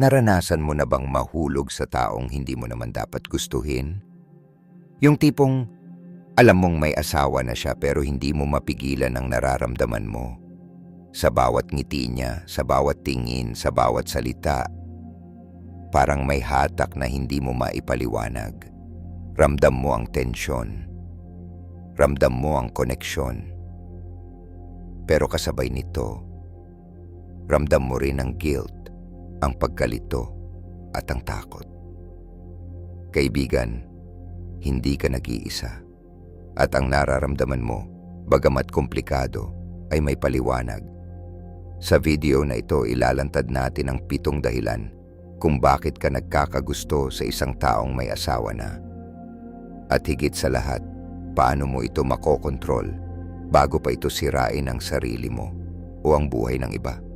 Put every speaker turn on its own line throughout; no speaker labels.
Naranasan mo na bang mahulog sa taong hindi mo naman dapat gustuhin? Yung tipong alam mong may asawa na siya pero hindi mo mapigilan ang nararamdaman mo. Sa bawat ngiti niya, sa bawat tingin, sa bawat salita, parang may hatak na hindi mo maipaliwanag. Ramdam mo ang tensyon. Ramdam mo ang koneksyon. Pero kasabay nito, ramdam mo rin ang guilt, ang pagkalito at ang takot. Kaibigan, hindi ka nag-iisa. At ang nararamdaman mo, bagamat komplikado, ay may paliwanag. Sa video na ito, ilalantad natin ang pitong dahilan kung bakit ka nagkakagusto sa isang taong may asawa na. At higit sa lahat, paano mo ito makokontrol bago pa ito sirain ang sarili mo o ang buhay ng iba.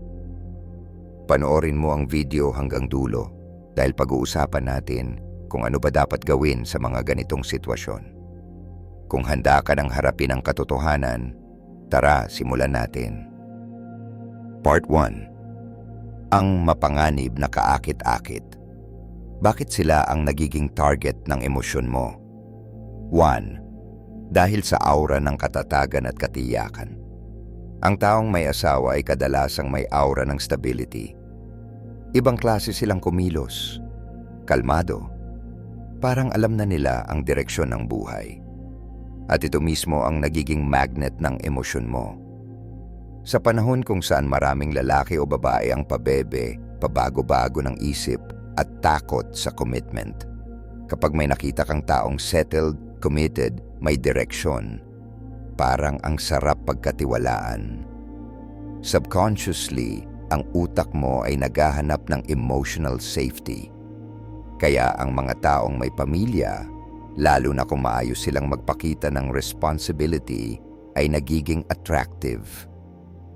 Panoorin mo ang video hanggang dulo dahil pag-uusapan natin kung ano ba dapat gawin sa mga ganitong sitwasyon. Kung handa ka ng harapin ang katotohanan, tara simulan natin. Part 1 Ang mapanganib na kaakit-akit. Bakit sila ang nagiging target ng emosyon mo? 1. Dahil sa aura ng katatagan at katiyakan. Ang taong may asawa ay kadalasang may aura ng stability. Ibang klase silang kumilos, kalmado, parang alam na nila ang direksyon ng buhay. At ito mismo ang nagiging magnet ng emosyon mo. Sa panahon kung saan maraming lalaki o babae ang pabebe, pabago-bago ng isip at takot sa commitment. Kapag may nakita kang taong settled, committed, may direksyon, parang ang sarap pagkatiwalaan. Subconsciously, ang utak mo ay naghahanap ng emotional safety. Kaya ang mga taong may pamilya, lalo na kung maayos silang magpakita ng responsibility, ay nagiging attractive.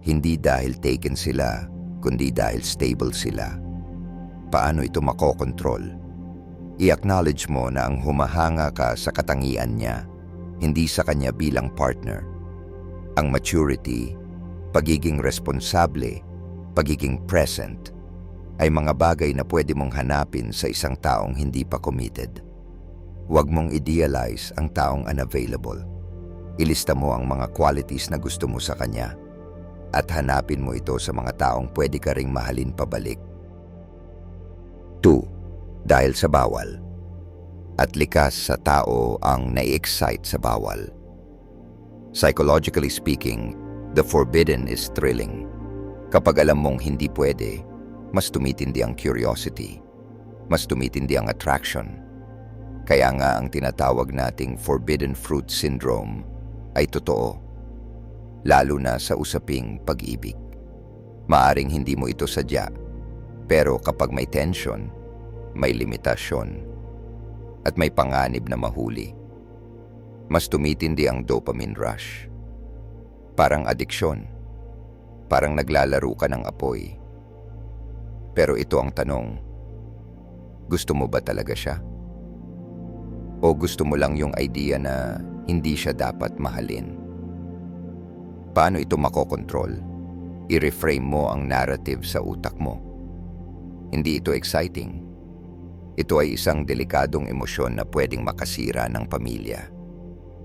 Hindi dahil taken sila, kundi dahil stable sila. Paano ito makokontrol? I-acknowledge mo na ang humahanga ka sa katangian niya, hindi sa kanya bilang partner. Ang maturity, pagiging responsable, pagiging present, ay mga bagay na pwede mong hanapin sa isang taong hindi pa committed. Huwag mong idealize ang taong unavailable. Ilista mo ang mga qualities na gusto mo sa kanya at hanapin mo ito sa mga taong pwede ka ring mahalin pabalik. 2. Dahil sa bawal. At likas sa tao ang nai-excite sa bawal. Psychologically speaking, the forbidden is thrilling. Kapag alam mong hindi pwede, mas tumitindi ang curiosity. Mas tumitindi ang attraction. Kaya nga ang tinatawag nating forbidden fruit syndrome ay totoo lalo na sa usaping pag-ibig. Maaring hindi mo ito sadya, pero kapag may tension, may limitasyon, at may panganib na mahuli, mas tumitindi ang dopamine rush. Parang adiksyon, parang naglalaro ka ng apoy. Pero ito ang tanong, gusto mo ba talaga siya? O gusto mo lang yung idea na hindi siya dapat mahalin? Paano ito makokontrol? I-reframe mo ang narrative sa utak mo. Hindi ito exciting. Ito ay isang delikadong emosyon na pwedeng makasira ng pamilya,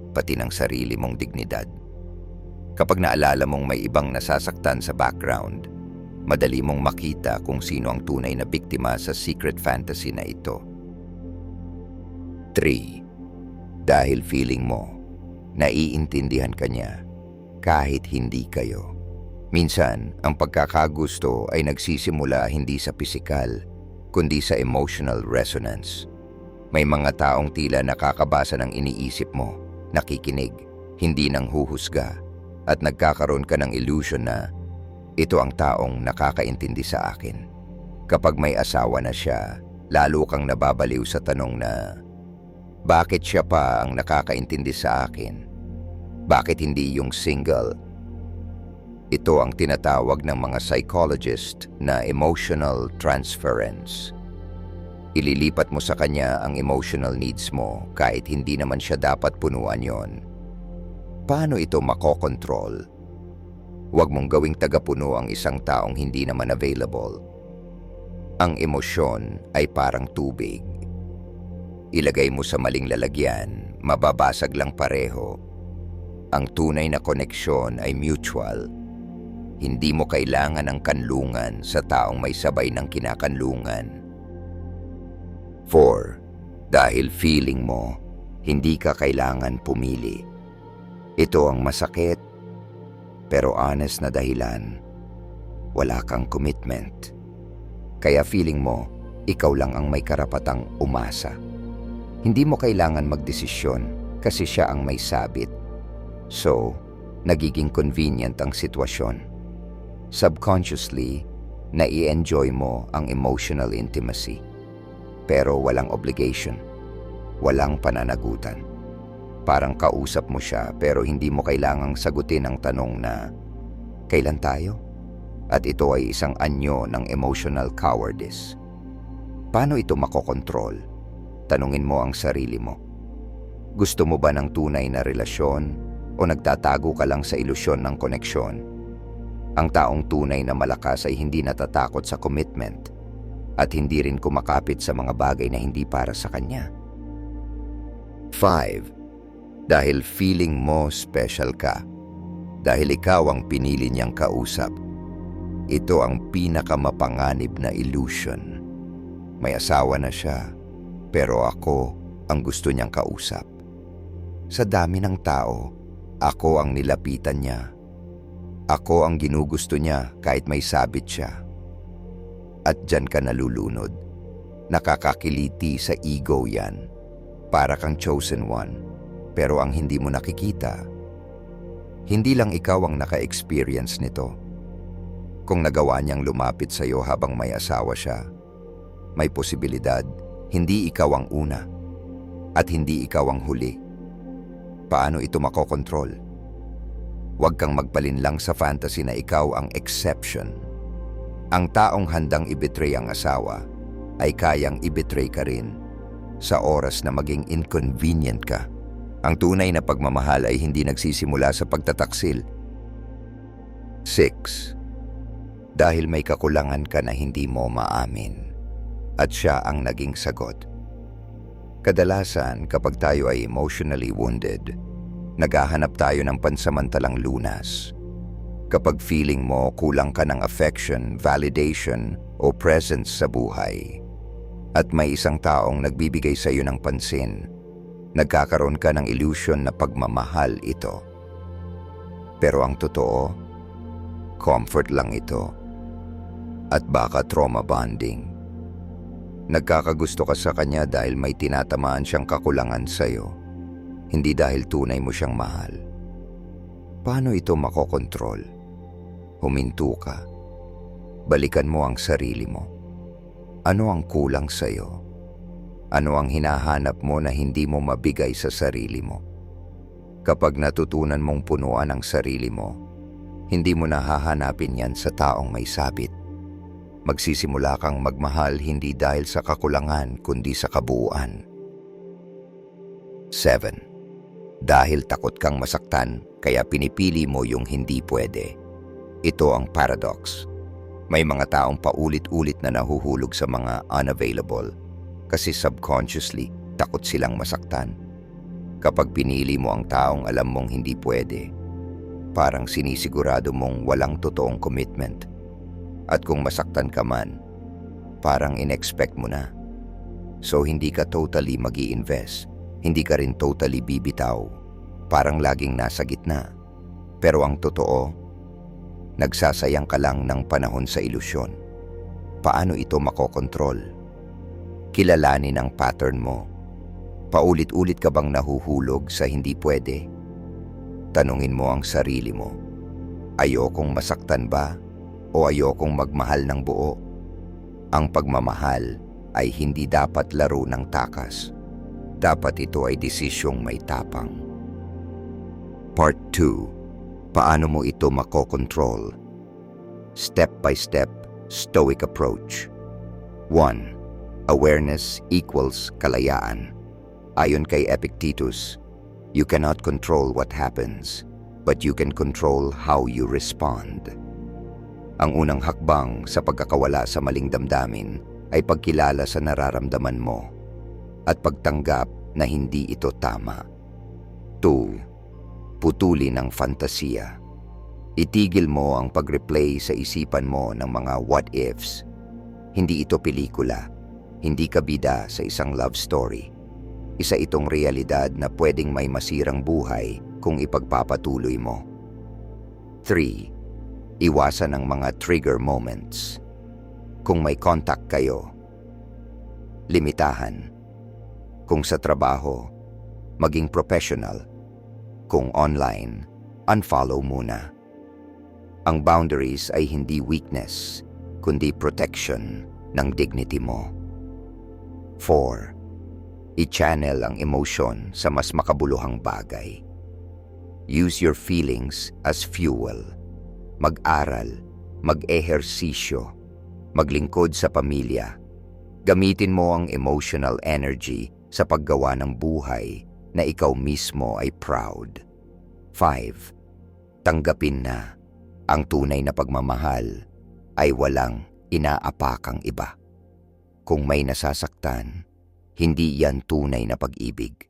pati ng sarili mong dignidad. Kapag naalala mong may ibang nasasaktan sa background, madali mong makita kung sino ang tunay na biktima sa secret fantasy na ito. 3. Dahil feeling mo, naiintindihan ka niya kahit hindi kayo. Minsan, ang pagkakagusto ay nagsisimula hindi sa pisikal, kundi sa emotional resonance. May mga taong tila nakakabasa ng iniisip mo, nakikinig, hindi nang huhusga, at nagkakaroon ka ng illusion na ito ang taong nakakaintindi sa akin. Kapag may asawa na siya, lalo kang nababaliw sa tanong na, bakit siya pa ang nakakaintindi sa akin? Bakit hindi yung single? Ito ang tinatawag ng mga psychologist na emotional transference. Ililipat mo sa kanya ang emotional needs mo kahit hindi naman siya dapat punuan yon. Paano ito makokontrol? Huwag mong gawing tagapuno ang isang taong hindi naman available. Ang emosyon ay parang tubig. Ilagay mo sa maling lalagyan, mababasag lang pareho. Ang tunay na koneksyon ay mutual. Hindi mo kailangan ng kanlungan sa taong may sabay ng kinakanlungan. 4. Dahil feeling mo, hindi ka kailangan pumili. Ito ang masakit, pero honest na dahilan. Wala kang commitment. Kaya feeling mo, ikaw lang ang may karapatang umasa. Hindi mo kailangan magdesisyon kasi siya ang may sabit. So, nagiging convenient ang sitwasyon. Subconsciously, nai-enjoy mo ang emotional intimacy. Pero walang obligation. Walang pananagutan. Parang kausap mo siya pero hindi mo kailangang sagutin ang tanong na, Kailan tayo? At ito ay isang anyo ng emotional cowardice. Paano ito makokontrol? Tanungin mo ang sarili mo. Gusto mo ba ng tunay na relasyon o nagtatago ka lang sa ilusyon ng koneksyon? Ang taong tunay na malakas ay hindi natatakot sa commitment at hindi rin kumakapit sa mga bagay na hindi para sa kanya. 5. Dahil feeling mo special ka. Dahil ikaw ang pinili niyang kausap. Ito ang pinakamapanganib na illusion. May asawa na siya, pero ako ang gusto niyang kausap. Sa dami ng tao, ako ang nilapitan niya. Ako ang ginugusto niya kahit may sabit siya. At dyan ka nalulunod. Nakakakiliti sa ego yan. Para kang chosen one. Pero ang hindi mo nakikita, hindi lang ikaw ang naka-experience nito. Kung nagawa niyang lumapit sa iyo habang may asawa siya, may posibilidad hindi ikaw ang una at hindi ikaw ang huli. Paano ito makokontrol? Huwag kang magpalinlang sa fantasy na ikaw ang exception. Ang taong handang ibetray ang asawa ay kayang ibetray ka rin sa oras na maging inconvenient ka. Ang tunay na pagmamahal ay hindi nagsisimula sa pagtataksil. 6. Dahil may kakulangan ka na hindi mo maamin at siya ang naging sagot. Kadalasan kapag tayo ay emotionally wounded, naghahanap tayo ng pansamantalang lunas. Kapag feeling mo kulang ka ng affection, validation o presence sa buhay, at may isang taong nagbibigay sa iyo ng pansin, nagkakaroon ka ng illusion na pagmamahal ito. Pero ang totoo, comfort lang ito. At baka trauma bonding. Nagkakagusto ka sa kanya dahil may tinatamaan siyang kakulangan sa iyo, hindi dahil tunay mo siyang mahal. Paano ito makokontrol? Huminto ka. Balikan mo ang sarili mo. Ano ang kulang sa iyo? Ano ang hinahanap mo na hindi mo mabigay sa sarili mo? Kapag natutunan mong punuan ang sarili mo, hindi mo nahahanapin yan sa taong may sabit. Magsisimula kang magmahal hindi dahil sa kakulangan kundi sa kabuuan. 7. Dahil takot kang masaktan, kaya pinipili mo yung hindi pwede. Ito ang paradox. May mga taong paulit-ulit na nahuhulog sa mga unavailable kasi subconsciously takot silang masaktan. Kapag pinili mo ang taong alam mong hindi pwede, parang sinisigurado mong walang totoong commitment. At kung masaktan ka man, parang inexpect mo na. So hindi ka totally mag invest hindi ka rin totally bibitaw, parang laging nasa gitna. Pero ang totoo, nagsasayang ka lang ng panahon sa ilusyon. Paano ito makokontrol? Kilalanin ang pattern mo. Paulit-ulit ka bang nahuhulog sa hindi pwede? Tanungin mo ang sarili mo. Ayokong masaktan ba o ayokong magmahal ng buo? Ang pagmamahal ay hindi dapat laro ng takas. Dapat ito ay desisyong may tapang. Part 2. Paano mo ito makokontrol? Step by step, stoic approach. 1. Awareness equals kalayaan. Ayon kay Epictetus, you cannot control what happens, but you can control how you respond. Ang unang hakbang sa pagkakawala sa maling damdamin ay pagkilala sa nararamdaman mo at pagtanggap na hindi ito tama. 2. Putulin ang fantasiya. Itigil mo ang pag-replay sa isipan mo ng mga what-ifs. Hindi ito pelikula, hindi ka bida sa isang love story. Isa itong realidad na pwedeng may masirang buhay kung ipagpapatuloy mo. 3. Iwasan ang mga trigger moments. Kung may contact kayo, limitahan. Kung sa trabaho, maging professional. Kung online, unfollow muna. Ang boundaries ay hindi weakness, kundi protection ng dignity mo. 4. I-channel ang emotion sa mas makabuluhang bagay. Use your feelings as fuel. Mag-aral, mag-ehersisyo, maglingkod sa pamilya. Gamitin mo ang emotional energy sa paggawa ng buhay na ikaw mismo ay proud. 5. Tanggapin na ang tunay na pagmamahal ay walang inaapakang iba. Kung may nasasaktan, hindi yan tunay na pag-ibig.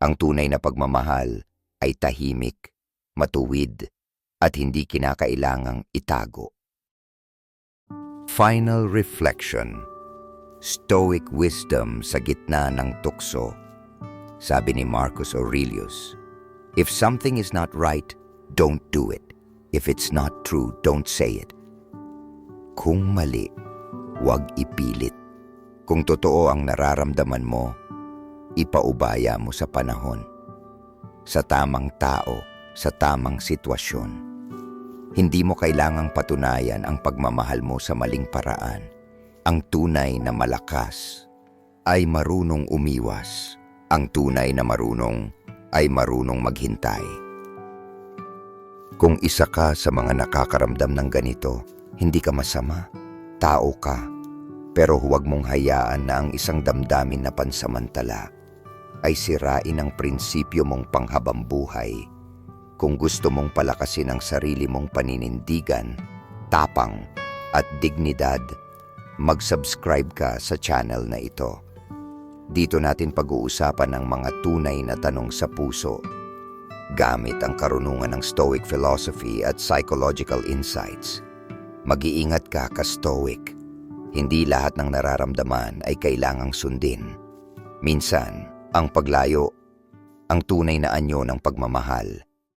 Ang tunay na pagmamahal ay tahimik, matuwid, at hindi kinakailangang itago. Final Reflection Stoic Wisdom sa gitna ng tukso Sabi ni Marcus Aurelius, If something is not right, don't do it. If it's not true, don't say it. Kung mali, huwag ipilit. Kung totoo ang nararamdaman mo, ipaubaya mo sa panahon. Sa tamang tao, sa tamang sitwasyon. Hindi mo kailangang patunayan ang pagmamahal mo sa maling paraan. Ang tunay na malakas ay marunong umiwas. Ang tunay na marunong ay marunong maghintay. Kung isa ka sa mga nakakaramdam ng ganito, hindi ka masama. Tao ka. Pero huwag mong hayaan na ang isang damdamin na pansamantala ay sirain ang prinsipyo mong panghabang buhay. Kung gusto mong palakasin ang sarili mong paninindigan, tapang at dignidad, mag-subscribe ka sa channel na ito. Dito natin pag-uusapan ang mga tunay na tanong sa puso gamit ang karunungan ng Stoic philosophy at psychological insights. Mag-iingat ka ka-Stoic. Hindi lahat ng nararamdaman ay kailangang sundin. Minsan, ang paglayo, ang tunay na anyo ng pagmamahal